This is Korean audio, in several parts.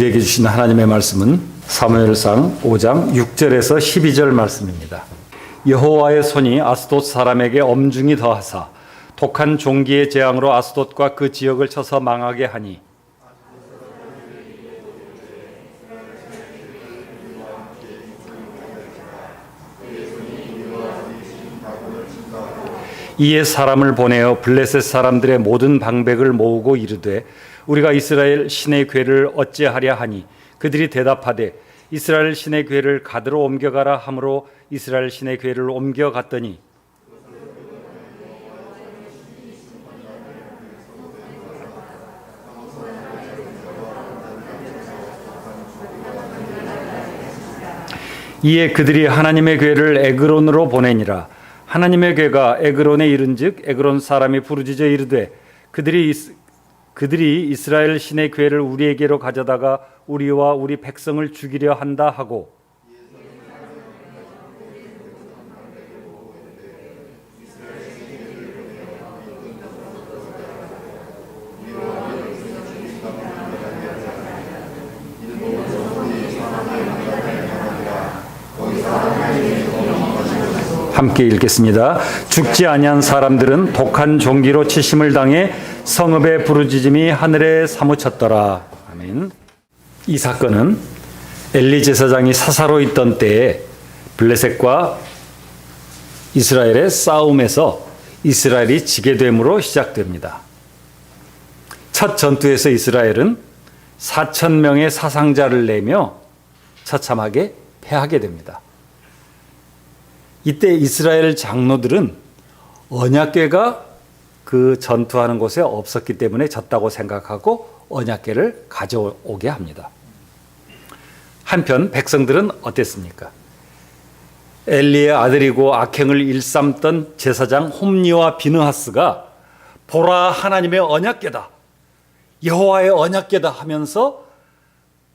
우리에게 주신 하나님의 말씀은 사무엘상 5장 6절에서 12절 말씀입니다. 여호와의 손이 아스돗 사람에게 엄중히 더하사 독한 종기의 재앙으로 아스돗과 그 지역을 쳐서 망하게 하니 이에 사람을 보내어 블레셋 사람들의 모든 방백을 모으고 이르되 우리가 이스라엘 신의 괴를 어찌하랴 하니 그들이 대답하되 이스라엘 신의 괴를 가드로 옮겨가라 하므로 이스라엘 신의 괴를 옮겨갔더니. 이에 그들이 하나님의 괴를 에그론으로 보내니라. 하나님의 괴가 에그론에 이른즉 에그론 사람이 부르짖어 이르되 그들이 그들이 이스라엘 신의 괴를 우리에게로 가져다가 우리와 우리 백성을 죽이려 한다 하고 함께 읽겠습니다. 죽지 아니한 사람들은 독한 종기로 치심을 당해 성읍의 부르짖음이 하늘에 사무쳤더라. 아멘. 이 사건은 엘리 제사장이 사사로 있던 때에 블레셋과 이스라엘의 싸움에서 이스라엘이 지게 됨으로 시작됩니다. 첫 전투에서 이스라엘은 4천 명의 사상자를 내며 처참하게 패하게 됩니다. 이때 이스라엘 장로들은 언약궤가 그 전투하는 곳에 없었기 때문에 졌다고 생각하고 언약궤를 가져오게 합니다. 한편 백성들은 어땠습니까? 엘리의 아들이고 악행을 일삼던 제사장 홈리와 비느하스가 보라 하나님의 언약궤다. 여호와의 언약궤다 하면서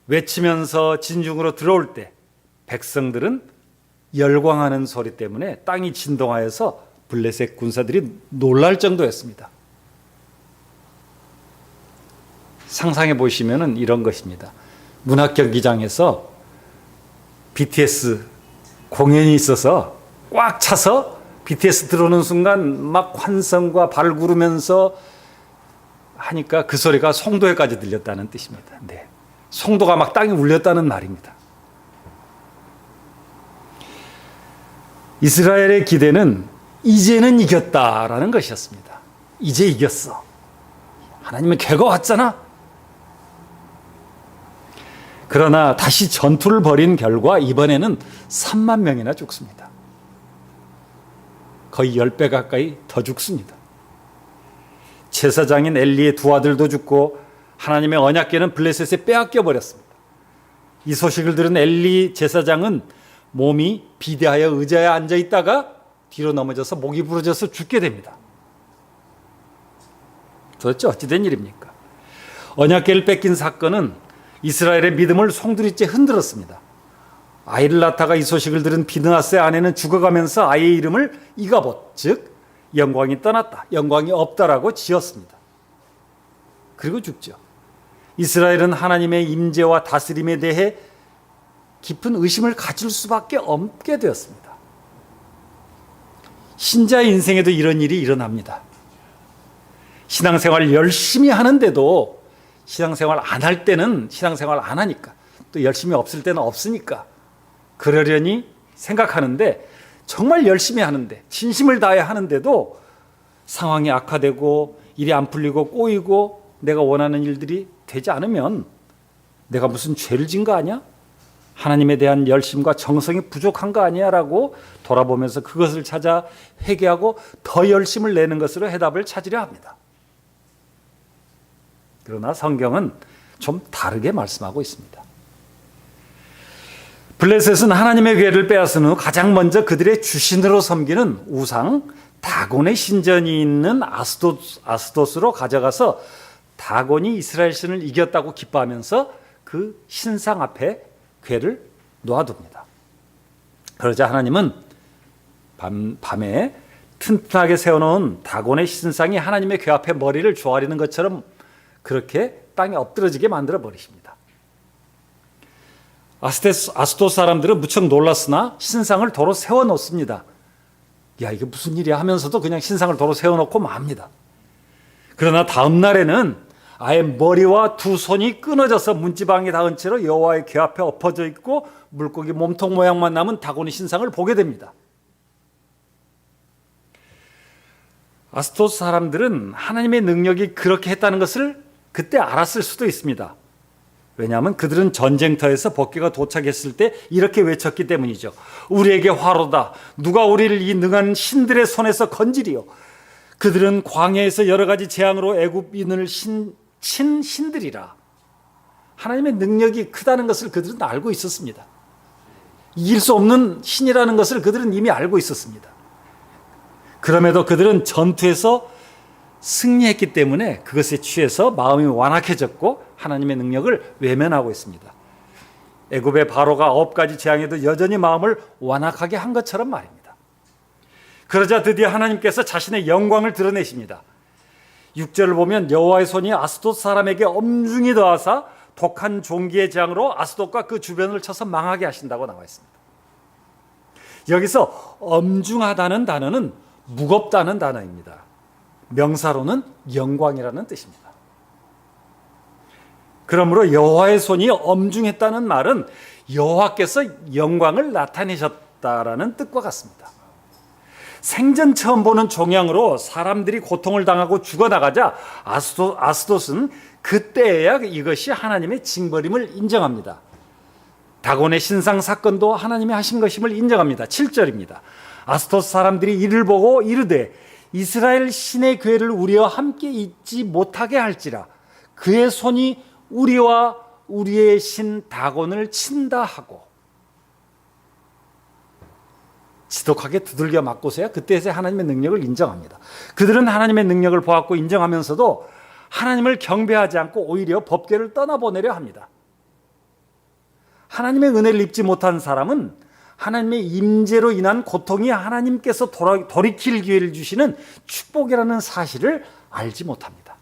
외치면서 진중으로 들어올 때 백성들은 열광하는 소리 때문에 땅이 진동하여서 블레셋 군사들이 놀랄 정도였습니다. 상상해 보시면은 이런 것입니다. 문학 경기장에서 BTS 공연이 있어서 꽉 차서 BTS 들어오는 순간 막 환성과 발 구르면서 하니까 그 소리가 송도에까지 들렸다는 뜻입니다. 네. 송도가 막 땅이 울렸다는 말입니다. 이스라엘의 기대는 이제는 이겼다라는 것이었습니다. 이제 이겼어. 하나님의 개가 왔잖아. 그러나 다시 전투를 벌인 결과 이번에는 3만 명이나 죽습니다. 거의 10배 가까이 더 죽습니다. 제사장인 엘리의 두 아들도 죽고 하나님의 언약궤는 블레셋에 빼앗겨 버렸습니다. 이 소식을 들은 엘리 제사장은 몸이 비대하여 의자에 앉아 있다가 뒤로 넘어져서 목이 부러져서 죽게 됩니다. 도대체 어찌된 일입니까? 언약궤를 뺏긴 사건은 이스라엘의 믿음을 송두리째 흔들었습니다. 아이를 낳다가 이 소식을 들은 비느하스의 아내는 죽어가면서 아이의 이름을 이가봇, 즉 영광이 떠났다, 영광이 없다라고 지었습니다. 그리고 죽죠. 이스라엘은 하나님의 임재와 다스림에 대해 깊은 의심을 가질 수밖에 없게 되었습니다. 신자의 인생에도 이런 일이 일어납니다. 신앙생활 열심히 하는데도 신앙생활 안 할 때는 신앙생활 안 하니까 또 열심히 없을 때는 없으니까 그러려니 생각하는데 정말 열심히 하는데 진심을 다해 하는데도 상황이 악화되고 일이 안 풀리고 꼬이고 내가 원하는 일들이 되지 않으면 내가 무슨 죄를 진 거 아니야? 하나님에 대한 열심과 정성이 부족한 거 아니야라고 돌아보면서 그것을 찾아 회개하고 더 열심을 내는 것으로 해답을 찾으려 합니다. 그러나 성경은 좀 다르게 말씀하고 있습니다. 블레셋은 하나님의 괴를 빼앗은 후 가장 먼저 그들의 주신으로 섬기는 우상 다곤의 신전이 있는 아스도, 아스도스로 가져가서 다곤이 이스라엘 신을 이겼다고 기뻐하면서 그 신상 앞에 괴를 놓아둡니다. 그러자 하나님은 밤, 밤에 튼튼하게 세워놓은 다곤의 신상이 하나님의 괴 앞에 머리를 조아리는 것처럼 그렇게 땅에 엎드러지게 만들어 버리십니다. 아스테스, 아스도 사람들은 무척 놀랐으나 신상을 도로 세워놓습니다. 야 이게 무슨 일이야 하면서도 그냥 신상을 도로 세워놓고 맙니다. 그러나 다음 날에는 아예 머리와 두 손이 끊어져서 문지방에 닿은 채로 여호와의 궤 앞에 엎어져 있고 물고기 몸통 모양만 남은 다곤이 신상을 보게 됩니다. 아스토스 사람들은 하나님의 능력이 그렇게 했다는 것을 그때 알았을 수도 있습니다. 왜냐하면 그들은 전쟁터에서 법궤가 도착했을 때 이렇게 외쳤기 때문이죠. 우리에게 화로다. 누가 우리를 이 능한 신들의 손에서 건지리요. 그들은 광야에서 여러 가지 재앙으로 애굽인을 신, 친 신들이라. 하나님의 능력이 크다는 것을 그들은 알고 있었습니다. 이길 수 없는 신이라는 것을 그들은 이미 알고 있었습니다. 그럼에도 그들은 전투에서 승리했기 때문에 그것에 취해서 마음이 완악해졌고 하나님의 능력을 외면하고 있습니다. 애굽의 바로가 가지 재앙에도 여전히 마음을 완악하게 한 것처럼 말입니다. 그러자 드디어 하나님께서 자신의 영광을 드러내십니다. 6절을 보면 여호와의 손이 아스돗 사람에게 엄중히 더하사 독한 종기의 재앙으로 아스돗과 그 주변을 쳐서 망하게 하신다고 나와 있습니다. 여기서 엄중하다는 단어는 무겁다는 단어입니다. 명사로는 영광이라는 뜻입니다. 그러므로 여호와의 손이 엄중했다는 말은 여호와께서 영광을 나타내셨다라는 뜻과 같습니다. 생전 처음 보는 종양으로 사람들이 고통을 당하고 죽어나가자 아스도, 아스돗은 그때야 이것이 하나님의 징벌임을 인정합니다. 다곤의 신상 사건도 하나님이 하신 것임을 인정합니다. 7절입니다. 아스토 사람들이 이를 보고 이르되 이스라엘 신의 괴를 우리와 함께 있지 못하게 할지라 그의 손이 우리와 우리의 신 다곤을 친다 하고 지독하게 두들겨 맞고서야 그때에서 하나님의 능력을 인정합니다. 그들은 하나님의 능력을 보았고 인정하면서도 하나님을 경배하지 않고 오히려 법궤를 떠나보내려 합니다. 하나님의 은혜를 입지 못한 사람은 하나님의 임재로 인한 고통이 하나님께서 돌아, 돌이킬 기회를 주시는 축복이라는 사실을 알지 못합니다.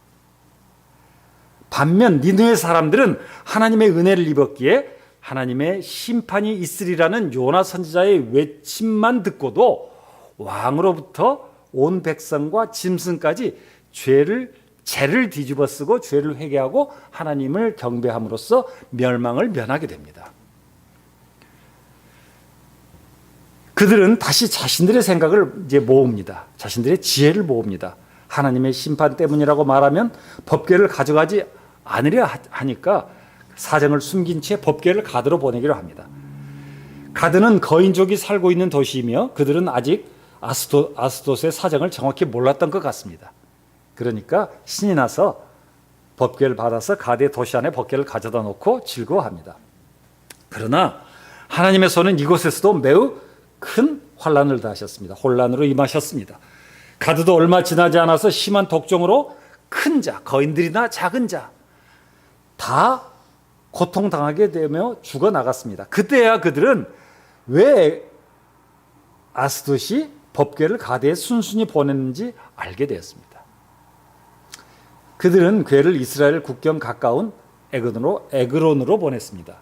반면 니느의 사람들은 하나님의 은혜를 입었기에 하나님의 심판이 있으리라는 요나 선지자의 외침만 듣고도 왕으로부터 온 백성과 짐승까지 죄를 죄를 뒤집어 쓰고 죄를 회개하고 하나님을 경배함으로써 멸망을 면하게 됩니다. 그들은 다시 자신들의 생각을 이제 모읍니다. 자신들의 지혜를 모읍니다. 하나님의 심판 때문이라고 말하면 법궤를 가져가지 않으려 하니까 사정을 숨긴 채 법궤를 가드로 보내기로 합니다. 가드는 거인족이 살고 있는 도시이며 그들은 아직 아스도, 아스도스의 사정을 정확히 몰랐던 것 같습니다. 그러니까 신이 나서 법궤를 받아서 가드의 도시 안에 법궤를 가져다 놓고 즐거워합니다. 그러나 하나님의 손은 이곳에서도 매우 큰 환란을 다하셨습니다. 혼란으로 임하셨습니다. 가드도 얼마 지나지 않아서 심한 독종으로 큰 자, 거인들이나 작은 자 다 고통당하게 되며 죽어 나갔습니다. 그때야 그들은 왜 아스돗이 법궤를 가드에 순순히 보냈는지 알게 되었습니다. 그들은 괴를 이스라엘 국경 가까운 에그론으로, 에그론으로 보냈습니다.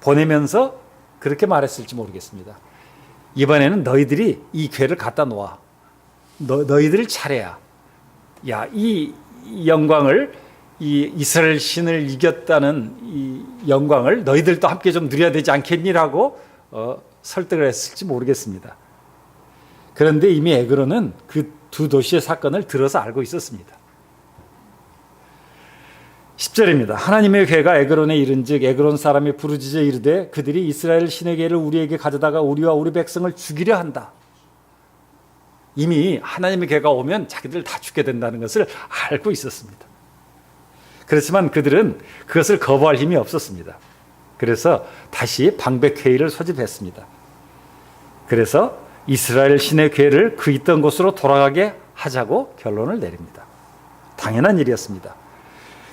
보내면서 그렇게 말했을지 모르겠습니다. 이번에는 너희들이 이 괴를 갖다 놓아. 너, 너희들 차례야. 야, 이 영광을 이 이스라엘 신을 이겼다는 이 영광을 너희들도 함께 좀 누려야 되지 않겠니라고 어, 설득을 했을지 모르겠습니다. 그런데 이미 에그로는 그두 도시의 사건을 들어서 알고 있었습니다. 10절입니다. 하나님의 괴가 에그론에 이른즉 에그론 사람이 부르짖어 이르되 그들이 이스라엘 신의 괴를 우리에게 가져다가 우리와 우리 백성을 죽이려 한다. 이미 하나님의 괴가 오면 자기들 다 죽게 된다는 것을 알고 있었습니다. 그렇지만 그들은 그것을 거부할 힘이 없었습니다. 그래서 다시 방백회의를 소집했습니다. 그래서 이스라엘 신의 괴를 그 있던 곳으로 돌아가게 하자고 결론을 내립니다. 당연한 일이었습니다.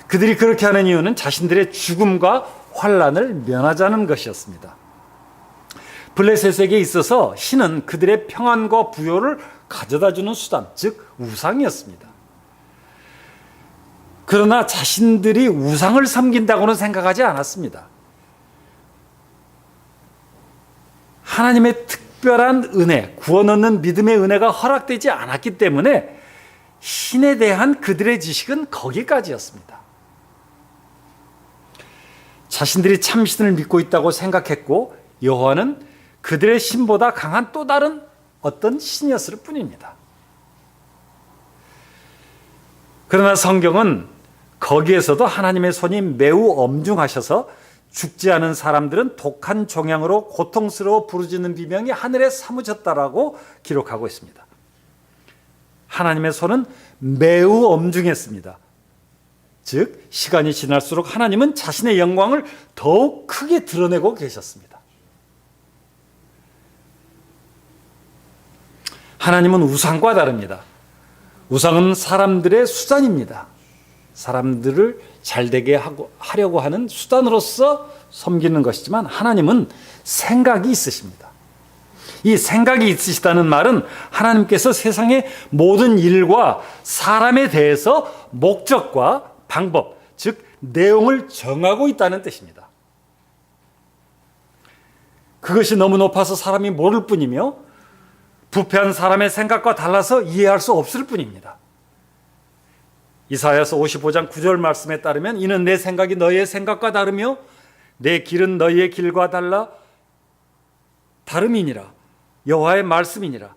그들이 그렇게 하는 이유는 자신들의 죽음과 환란을 면하자는 것이었습니다. 블레셋에게 있어서 신은 그들의 평안과 부요를 가져다 주는 수단, 즉 우상이었습니다. 그러나 자신들이 우상을 섬긴다고는 생각하지 않았습니다. 하나님의 특별한 은혜, 구원 얻는 믿음의 은혜가 허락되지 않았기 때문에 신에 대한 그들의 지식은 거기까지였습니다. 자신들이 참신을 믿고 있다고 생각했고 여호와는 그들의 신보다 강한 또 다른 어떤 신이었을 뿐입니다. 그러나 성경은 거기에서도 하나님의 손이 매우 엄중하셔서 죽지 않은 사람들은 독한 종양으로 고통스러워 부르짖는 비명이 하늘에 사무쳤다라고 기록하고 있습니다. 하나님의 손은 매우 엄중했습니다. 즉 시간이 지날수록 하나님은 자신의 영광을 더욱 크게 드러내고 계셨습니다. 하나님은 우상과 다릅니다. 우상은 사람들의 수단입니다. 사람들을 잘되게 하고, 하려고 하는 수단으로서 섬기는 것이지만 하나님은 생각이 있으십니다. 이 생각이 있으시다는 말은 하나님께서 세상의 모든 일과 사람에 대해서 목적과 방법, 즉 내용을 정하고 있다는 뜻입니다. 그것이 너무 높아서 사람이 모를 뿐이며 부패한 사람의 생각과 달라서 이해할 수 없을 뿐입니다. 이사야서 55장 9절 말씀에 따르면 이는 내 생각이 너희의 생각과 다르며 내 길은 너희의 길과 달라 다름이니라 여호와의 말씀이니라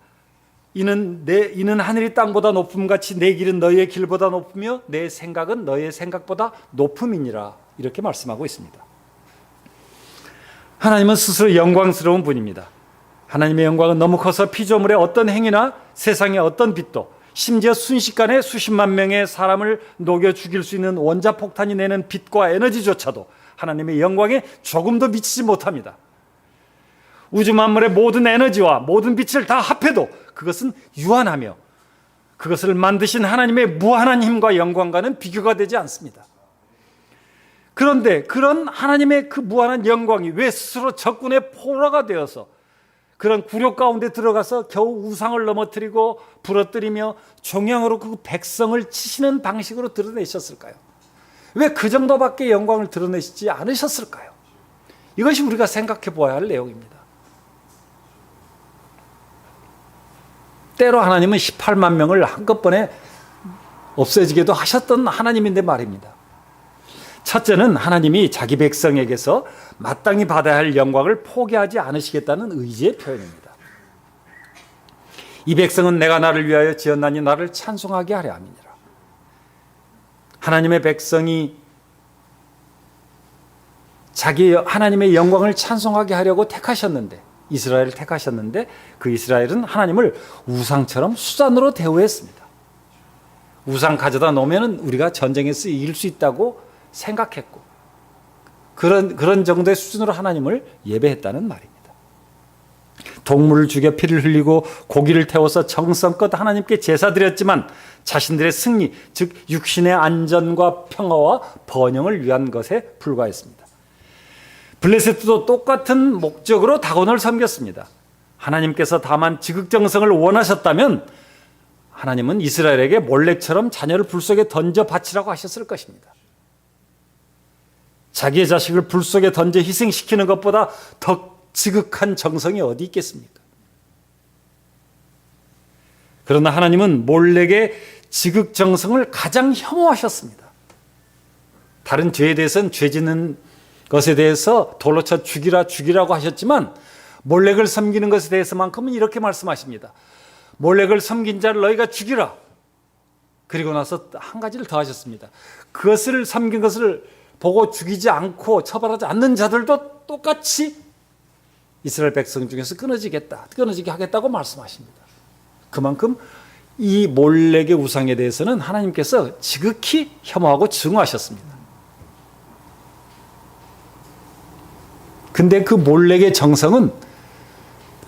이는 내 이는 하늘이 땅보다 높음 같이 내 길은 너희의 길보다 높으며 내 생각은 너희의 생각보다 높음이니라 이렇게 말씀하고 있습니다. 하나님은 스스로 영광스러운 분입니다. 하나님의 영광은 너무 커서 피조물의 어떤 행위나 세상의 어떤 빛도 심지어 순식간에 수십만 명의 사람을 녹여 죽일 수 있는 원자 폭탄이 내는 빛과 에너지조차도 하나님의 영광에 조금도 미치지 못합니다. 우주 만물의 모든 에너지와 모든 빛을 다 합해도 그것은 유한하며 그것을 만드신 하나님의 무한한 힘과 영광과는 비교가 되지 않습니다. 그런데 그런 하나님의 그 무한한 영광이 왜 스스로 적군의 포로가 되어서 그런 굴욕 가운데 들어가서 겨우 우상을 넘어뜨리고 부러뜨리며 종양으로 그 백성을 치시는 방식으로 드러내셨을까요? 왜 그 정도밖에 영광을 드러내시지 않으셨을까요? 이것이 우리가 생각해 보아야 할 내용입니다. 때로 하나님은 18만 명을 한꺼번에 없애지게도 하셨던 하나님인데 말입니다. 첫째는 하나님이 자기 백성에게서 마땅히 받아야 할 영광을 포기하지 않으시겠다는 의지의 표현입니다. 이 백성은 내가 나를 위하여 지었나니 나를 찬송하게 하려 함이니라. 하나님의 백성이 자기 하나님의 영광을 찬송하게 하려고 택하셨는데 이스라엘을 택하셨는데 그 이스라엘은 하나님을 우상처럼 수단으로 대우했습니다. 우상 가져다 놓으면 우리가 전쟁에서 이길 수 있다고 생각했고 그런 그런 정도의 수준으로 하나님을 예배했다는 말입니다. 동물을 죽여 피를 흘리고 고기를 태워서 정성껏 하나님께 제사 드렸지만 자신들의 승리, 즉 육신의 안전과 평화와 번영을 위한 것에 불과했습니다. 블레셋도 똑같은 목적으로 다곤을 섬겼습니다. 하나님께서 다만 지극정성을 원하셨다면 하나님은 이스라엘에게 몰렉처럼 자녀를 불 속에 던져 바치라고 하셨을 것입니다. 자기의 자식을 불 속에 던져 희생시키는 것보다 더 지극한 정성이 어디 있겠습니까? 그러나 하나님은 몰렉의 지극정성을 가장 혐오하셨습니다. 다른 죄에 대해서는 죄 짓는 것에 대해서 돌로 쳐 죽이라 죽이라고 하셨지만 몰렉을 섬기는 것에 대해서만큼은 이렇게 말씀하십니다. 몰렉을 섬긴 자를 너희가 죽이라. 그리고 나서 한 가지를 더 하셨습니다. 그것을 섬긴 것을 보고 죽이지 않고 처벌하지 않는 자들도 똑같이 이스라엘 백성 중에서 끊어지겠다, 끊어지게 하겠다고 말씀하십니다. 그만큼 이 몰렉의 우상에 대해서는 하나님께서 지극히 혐오하고 증오하셨습니다. 근데 그 몰렉의 정성은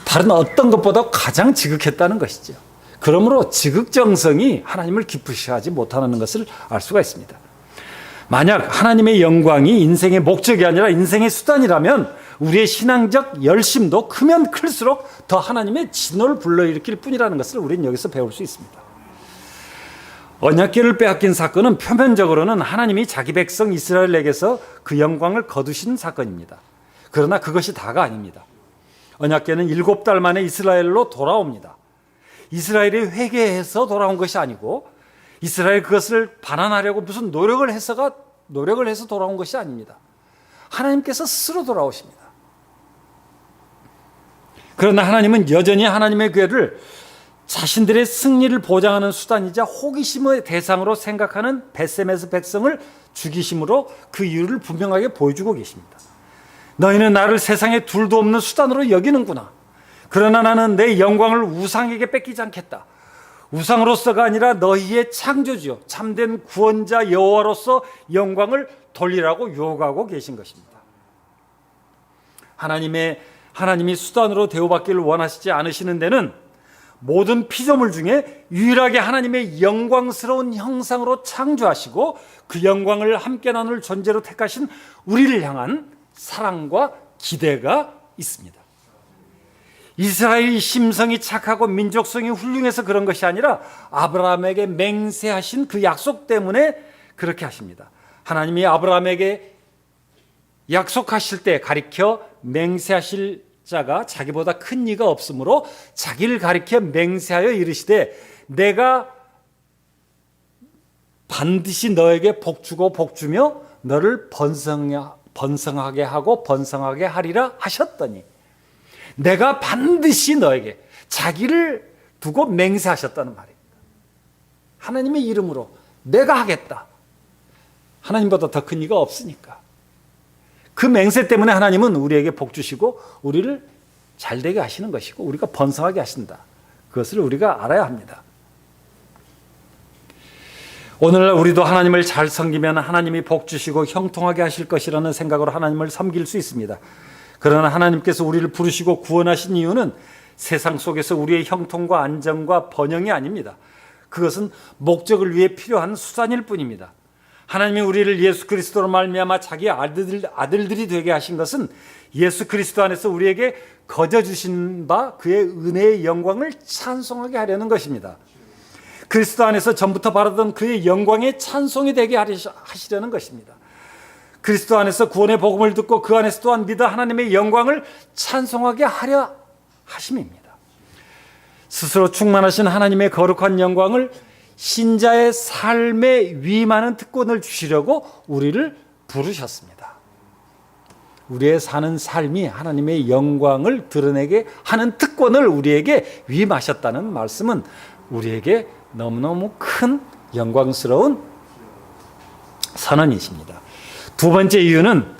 다른 어떤 것보다 가장 지극했다는 것이죠. 그러므로 지극정성이 하나님을 기쁘시하지 못하는 것을 알 수가 있습니다. 만약 하나님의 영광이 인생의 목적이 아니라 인생의 수단이라면 우리의 신앙적 열심도 크면 클수록 더 하나님의 진노를 불러일으킬 뿐이라는 것을 우리는 여기서 배울 수 있습니다. 언약궤를 빼앗긴 사건은 표면적으로는 하나님이 자기 백성 이스라엘에게서 그 영광을 거두신 사건입니다. 그러나 그것이 다가 아닙니다. 언약궤는 일곱 달 만에 이스라엘로 돌아옵니다. 이스라엘이 회개해서 돌아온 것이 아니고 이스라엘 그것을 반환하려고 무슨 노력을 해서가 노력을 해서 돌아온 것이 아닙니다. 하나님께서 스스로 돌아오십니다. 그러나 하나님은 여전히 하나님의 궤를 자신들의 승리를 보장하는 수단이자 호기심의 대상으로 생각하는 베셈에서 백성을 죽이심으로 그 이유를 분명하게 보여주고 계십니다. 너희는 나를 세상에 둘도 없는 수단으로 여기는구나. 그러나 나는 내 영광을 우상에게 뺏기지 않겠다. 우상으로서가 아니라 너희의 창조주요 참된 구원자 여호와로서 영광을 돌리라고 요구하고 계신 것입니다. 하나님의 하나님이 수단으로 대우받기를 원하시지 않으시는 데는 모든 피조물 중에 유일하게 하나님의 영광스러운 형상으로 창조하시고 그 영광을 함께 나눌 존재로 택하신 우리를 향한 사랑과 기대가 있습니다. 이스라엘이 심성이 착하고 민족성이 훌륭해서 그런 것이 아니라 아브라함에게 맹세하신 그 약속 때문에 그렇게 하십니다. 하나님이 아브라함에게 약속하실 때 가리켜 맹세하실 자가 자기보다 큰 이가 없으므로 자기를 가리켜 맹세하여 이르시되 내가 반드시 너에게 복 주고 복 주며 너를 번성하게 하고 번성하게 하리라 하셨더니 내가 반드시 너에게 자기를 두고 맹세하셨다는 말입니다. 하나님의 이름으로 내가 하겠다. 하나님보다 더 큰 이가 없으니까. 그 맹세 때문에 하나님은 우리에게 복 주시고 우리를 잘되게 하시는 것이고 우리가 번성하게 하신다. 그것을 우리가 알아야 합니다. 오늘날 우리도 하나님을 잘 섬기면 하나님이 복 주시고 형통하게 하실 것이라는 생각으로 하나님을 섬길 수 있습니다. 그러나 하나님께서 우리를 부르시고 구원하신 이유는 세상 속에서 우리의 형통과 안정과 번영이 아닙니다. 그것은 목적을 위해 필요한 수단일 뿐입니다. 하나님이 우리를 예수 그리스도로 말미암아 자기 아들 아들들이 되게 하신 것은 예수 그리스도 안에서 우리에게 거저 주신 바 그의 은혜의 영광을 찬송하게 하려는 것입니다. 그리스도 안에서 전부터 바라던 그의 영광의 찬송이 되게 하시려는 것입니다. 그리스도 안에서 구원의 복음을 듣고 그 안에서 또한 믿어 하나님의 영광을 찬송하게 하려 하심입니다. 스스로 충만하신 하나님의 거룩한 영광을 신자의 삶에 위임하는 특권을 주시려고 우리를 부르셨습니다. 우리의 사는 삶이 하나님의 영광을 드러내게 하는 특권을 우리에게 위임하셨다는 말씀은 우리에게 너무너무 큰 영광스러운 선언이십니다. 두 번째 이유는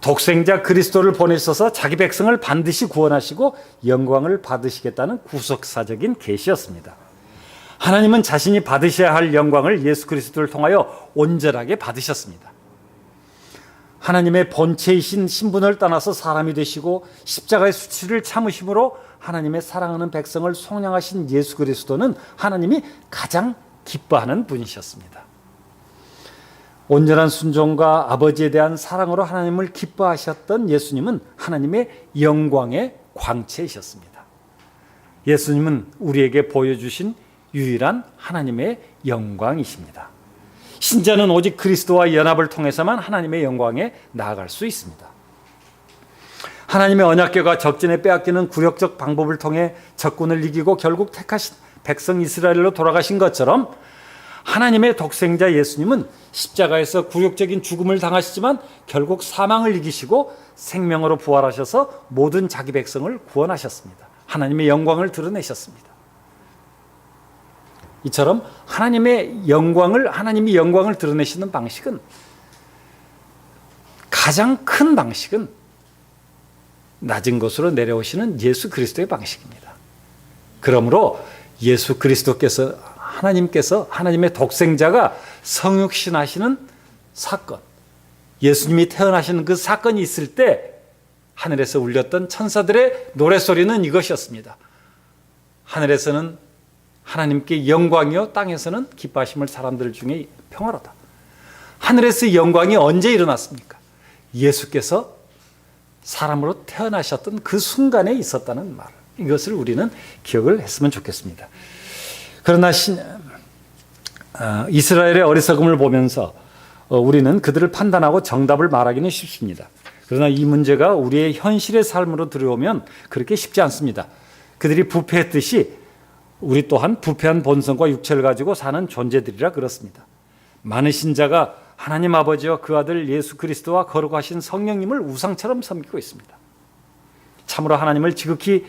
독생자 그리스도를 보내셔서 자기 백성을 반드시 구원하시고 영광을 받으시겠다는 구속사적인 계시였습니다. 하나님은 자신이 받으셔야 할 영광을 예수 그리스도를 통하여 온전하게 받으셨습니다. 하나님의 본체이신 신분을 떠나서 사람이 되시고 십자가의 수치를 참으심으로 하나님의 사랑하는 백성을 속량하신 예수 그리스도는 하나님이 가장 기뻐하는 분이셨습니다. 온전한 순종과 아버지에 대한 사랑으로 하나님을 기뻐하셨던 예수님은 하나님의 영광의 광채이셨습니다. 예수님은 우리에게 보여주신 유일한 하나님의 영광이십니다. 신자는 오직 그리스도와 연합을 통해서만 하나님의 영광에 나아갈 수 있습니다. 하나님의 언약궤가 적진에 빼앗기는 굴욕적 방법을 통해 적군을 이기고 결국 택하신 백성 이스라엘로 돌아가신 것처럼 하나님의 독생자 예수님은 십자가에서 굴욕적인 죽음을 당하시지만 결국 사망을 이기시고 생명으로 부활하셔서 모든 자기 백성을 구원하셨습니다. 하나님의 영광을 드러내셨습니다. 이처럼 하나님의 영광을 하나님이 영광을 드러내시는 방식은 가장 큰 방식은 낮은 곳으로 내려오시는 예수 그리스도의 방식입니다. 그러므로 예수 그리스도께서 하나님께서 하나님의 독생자가 성육신하시는 사건, 예수님이 태어나시는 그 사건이 있을 때 하늘에서 울렸던 천사들의 노래소리는 이것이었습니다. 하늘에서는 하나님께 영광이요 땅에서는 기뻐하심을 사람들 중에 평화로다. 하늘에서 영광이 언제 일어났습니까? 예수께서 사람으로 태어나셨던 그 순간에 있었다는 말. 이것을 우리는 기억을 했으면 좋겠습니다. 그러나 신, 어, 이스라엘의 어리석음을 보면서 어, 우리는 그들을 판단하고 정답을 말하기는 쉽습니다. 그러나 이 문제가 우리의 현실의 삶으로 들어오면 그렇게 쉽지 않습니다. 그들이 부패했듯이 우리 또한 부패한 본성과 육체를 가지고 사는 존재들이라 그렇습니다. 많은 신자가 하나님 아버지와 그 아들 예수 그리스도와 거룩하신 성령님을 우상처럼 섬기고 있습니다. 참으로 하나님을 지극히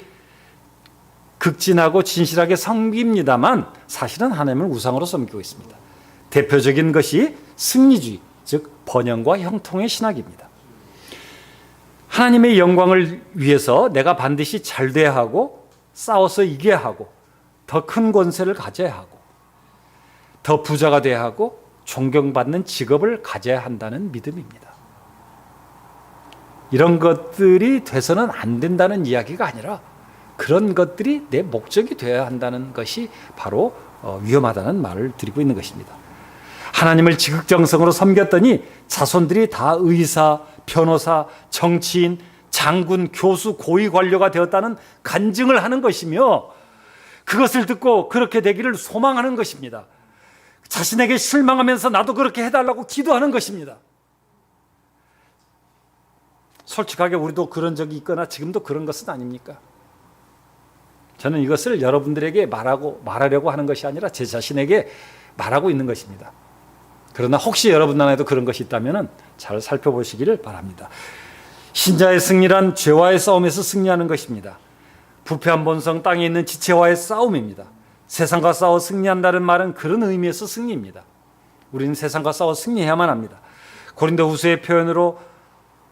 극진하고 진실하게 섬깁니다만 사실은 하나님을 우상으로 섬기고 있습니다. 대표적인 것이 승리주의, 즉 번영과 형통의 신학입니다. 하나님의 영광을 위해서 내가 반드시 잘 돼야 하고 싸워서 이겨야 하고 더 큰 권세를 가져야 하고 더 부자가 돼야 하고 존경받는 직업을 가져야 한다는 믿음입니다. 이런 것들이 돼서는 안 된다는 이야기가 아니라 그런 것들이 내 목적이 되어야 한다는 것이 바로 어, 위험하다는 말을 드리고 있는 것입니다. 하나님을 지극정성으로 섬겼더니 자손들이 다 의사, 변호사, 정치인, 장군, 교수, 고위 관료가 되었다는 간증을 하는 것이며 그것을 듣고 그렇게 되기를 소망하는 것입니다. 자신에게 실망하면서 나도 그렇게 해달라고 기도하는 것입니다. 솔직하게 우리도 그런 적이 있거나 지금도 그런 것은 아닙니까? 저는 이것을 여러분들에게 말하고 말하려고 하는 것이 아니라 제 자신에게 말하고 있는 것입니다. 그러나 혹시 여러분 안에도 그런 것이 있다면 잘 살펴보시기를 바랍니다. 신자의 승리란 죄와의 싸움에서 승리하는 것입니다. 부패한 본성 땅에 있는 지체와의 싸움입니다. 세상과 싸워 승리한다는 말은 그런 의미에서 승리입니다. 우리는 세상과 싸워 승리해야만 합니다. 고린도 후서의 표현으로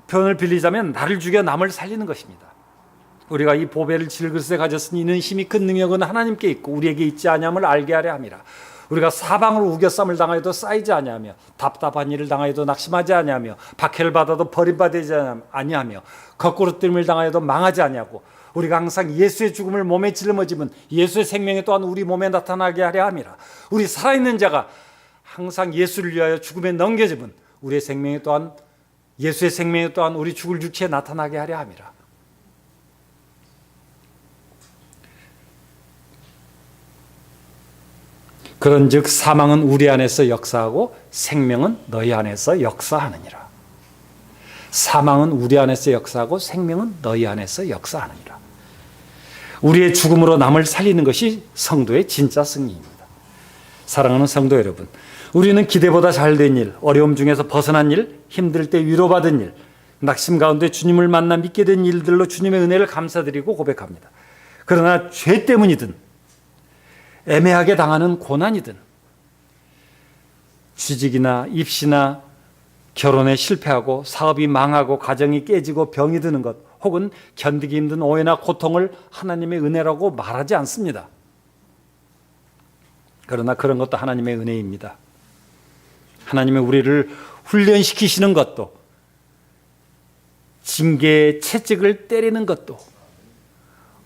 표현을 빌리자면 나를 죽여 남을 살리는 것입니다. 우리가 이 보배를 질그릇에 가졌으니 이는 힘이 큰 능력은 하나님께 있고 우리에게 있지 아니함을 알게 하려 함이라. 우리가 사방으로 우겨쌈을 당하여도 쌓이지 아니하며 답답한 일을 당하여도 낙심하지 아니하며 박해를 받아도 버림받지 아니하며 거꾸로 뜸을 당하여도 망하지 아니하고 우리가 항상 예수의 죽음을 몸에 짊어지면 예수의 생명이 또한 우리 몸에 나타나게 하려 함이라. 우리 살아있는 자가 항상 예수를 위하여 죽음에 넘겨지면 우리의 생명이 또한 예수의 생명이 또한 우리 죽을 육체에 나타나게 하려 함이라. 그런즉 사망은 우리 안에서 역사하고 생명은 너희 안에서 역사하느니라. 사망은 우리 안에서 역사하고 생명은 너희 안에서 역사하느니라. 우리의 죽음으로 남을 살리는 것이 성도의 진짜 승리입니다. 사랑하는 성도 여러분, 우리는 기대보다 잘 된 일, 어려움 중에서 벗어난 일, 힘들 때 위로받은 일, 낙심 가운데 주님을 만나 믿게 된 일들로 주님의 은혜를 감사드리고 고백합니다. 그러나 죄 때문이든 애매하게 당하는 고난이든 취직이나 입시나 결혼에 실패하고 사업이 망하고 가정이 깨지고 병이 드는 것 혹은 견디기 힘든 오해나 고통을 하나님의 은혜라고 말하지 않습니다. 그러나 그런 것도 하나님의 은혜입니다. 하나님의 우리를 훈련시키시는 것도 징계의 채찍을 때리는 것도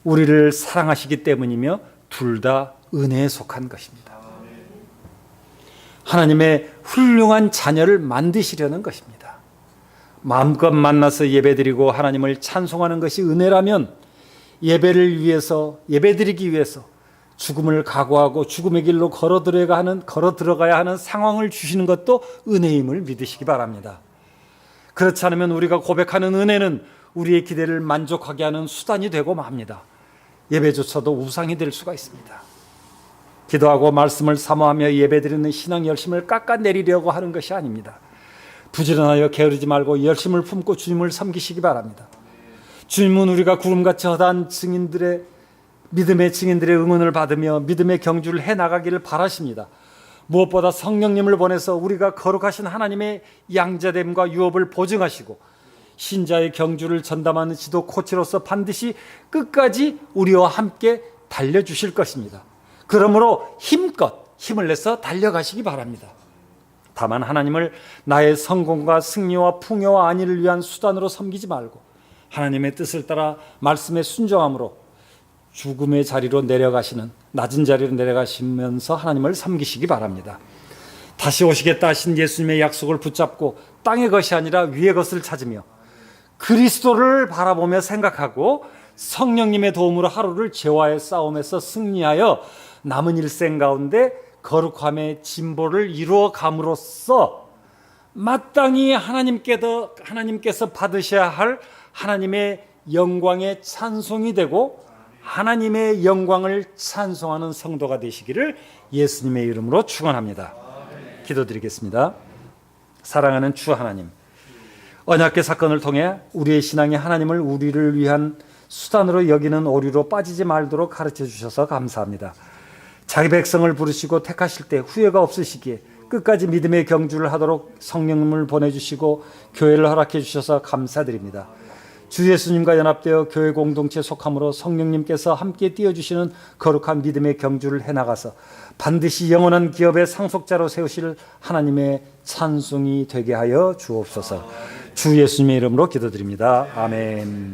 우리를 사랑하시기 때문이며 둘 다 은혜에 속한 것입니다. 하나님의 훌륭한 자녀를 만드시려는 것입니다. 마음껏 만나서 예배드리고 하나님을 찬송하는 것이 은혜라면 예배를 위해서 예배드리기 위해서 죽음을 각오하고 죽음의 길로 걸어 들어가 하는 걸어 들어가야 하는 상황을 주시는 것도 은혜임을 믿으시기 바랍니다. 그렇지 않으면 우리가 고백하는 은혜는 우리의 기대를 만족하게 하는 수단이 되고 맙니다. 예배조차도 우상이 될 수가 있습니다. 기도하고 말씀을 사모하며 예배드리는 신앙 열심을 깎아내리려고 하는 것이 아닙니다. 부지런하여 게으르지 말고 열심을 품고 주님을 섬기시기 바랍니다. 주님은 우리가 구름같이 허다한 증인들의 믿음의 증인들의 응원을 받으며 믿음의 경주를 해 나가기를 바라십니다. 무엇보다 성령님을 보내서 우리가 거룩하신 하나님의 양자됨과 유업을 보증하시고 신자의 경주를 전담하는 지도 코치로서 반드시 끝까지 우리와 함께 달려주실 것입니다. 그러므로 힘껏 힘을 내서 달려가시기 바랍니다. 다만 하나님을 나의 성공과 승리와 풍요와 안위를 위한 수단으로 섬기지 말고 하나님의 뜻을 따라 말씀에 순종함으로 죽음의 자리로 내려가시는 낮은 자리로 내려가시면서 하나님을 섬기시기 바랍니다. 다시 오시겠다 하신 예수님의 약속을 붙잡고 땅의 것이 아니라 위의 것을 찾으며 그리스도를 바라보며 생각하고 성령님의 도움으로 하루를 죄와의 싸움에서 승리하여 남은 일생 가운데 거룩함의 진보를 이루어 감으로써 마땅히 하나님께서 하나님께서 받으셔야 할 하나님의 영광의 찬송이 되고 하나님의 영광을 찬송하는 성도가 되시기를 예수님의 이름으로 축원합니다. 기도드리겠습니다. 사랑하는 주 하나님, 언약계 사건을 통해 우리의 신앙이 하나님을 우리를 위한 수단으로 여기는 오류로 빠지지 말도록 가르쳐 주셔서 감사합니다. 자기 백성을 부르시고 택하실 때 후회가 없으시기에 끝까지 믿음의 경주를 하도록 성령님을 보내주시고 교회를 허락해 주셔서 감사드립니다. 주 예수님과 연합되어 교회 공동체 속함으로 성령님께서 함께 띄워주시는 거룩한 믿음의 경주를 해나가서 반드시 영원한 기업의 상속자로 세우실 하나님의 찬송이 되게 하여 주옵소서. 주 예수님의 이름으로 기도드립니다. 아멘.